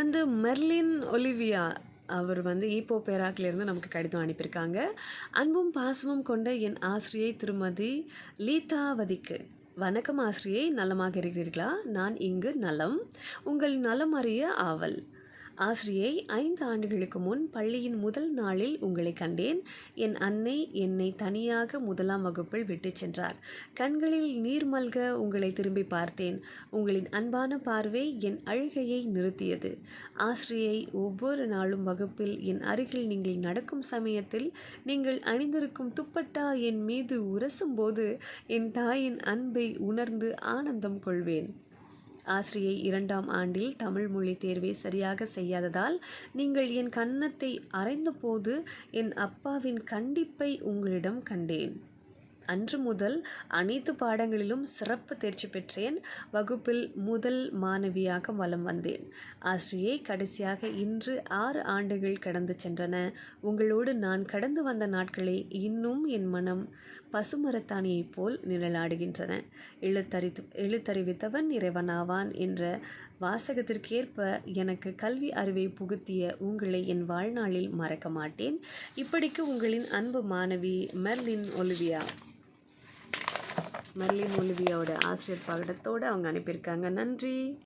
தொடர்ந்து Merlin Olivia அவர் வந்து Ipoh பேராக்கிலிருந்து நமக்கு கடிதம் அனுப்பியிருக்காங்க. அன்பும் பாசமும் கொண்ட என் ஆசிரியை திருமதி லீதாவதிக்கு வணக்கம் ஆசிரியை நலமாக இருக்கிறீர்களா? நான் இங்கு நலம். உங்கள் நலம் அறிய ஆவல். ஆசிரியை ஐந்து ஆண்டுகளுக்கு முன் பள்ளியின் முதல் நாளில் உங்களை கண்டேன். என் அன்னை என்னை தனியாக முதலாம் வகுப்பில் விட்டுச் சென்றார். கண்களில் நீர் மல்க உங்களை திரும்பி பார்த்தேன். உங்களின் அன்பான பார்வை என் அழுகையை நிறுத்தியது. ஆசிரியை ஒவ்வொரு நாளும் வகுப்பில் என் அருகில் நீங்கள் நடக்கும் சமயத்தில் நீங்கள் அணிந்திருக்கும் துப்பட்டா என் மீது உரசும்போது என் தாயின் அன்பை உணர்ந்து ஆனந்தம் கொள்வேன். ஆசிரியை இரண்டாம் ஆண்டில் தமிழ் மொழி தேர்வை சரியாக செய்யாததால் நீங்கள் என் கன்னத்தை அரைந்தபோது என் அப்பாவின் கண்டிப்பை உங்களிடம் கண்டேன். அன்று முதல் அனைத்து பாடங்களிலும் சிறப்பு தேர்ச்சி பெற்றேன். வகுப்பில் முதல் மாணவியாக வலம் வந்தேன். ஆசிரியை கடைசியாக இன்று ஆறு ஆண்டுகள் கடந்து சென்றன. உங்களோடு நான் கடந்து வந்த நாட்களை இன்னும் என் மனம் பசுமரத்தானியைப் போல் நிழலாடுகின்றன. எழுத்தறி எழுத்தறிவித்தவன் இறைவனாவான் என்ற வாசகத்திற்கேற்ப எனக்கு கல்வி அறிவை புகுத்திய உங்களை என் வாழ்நாளில் மறக்க மாட்டேன். இப்படிக்கு உங்களின் அன்பு மாணவி மெர்லின் ஒலிவியா. மெர்லின் ஒலிவியாவோட ஆசிரியர் பகடத்தோடு அவங்க அனுப்பியிருக்காங்க. நன்றி.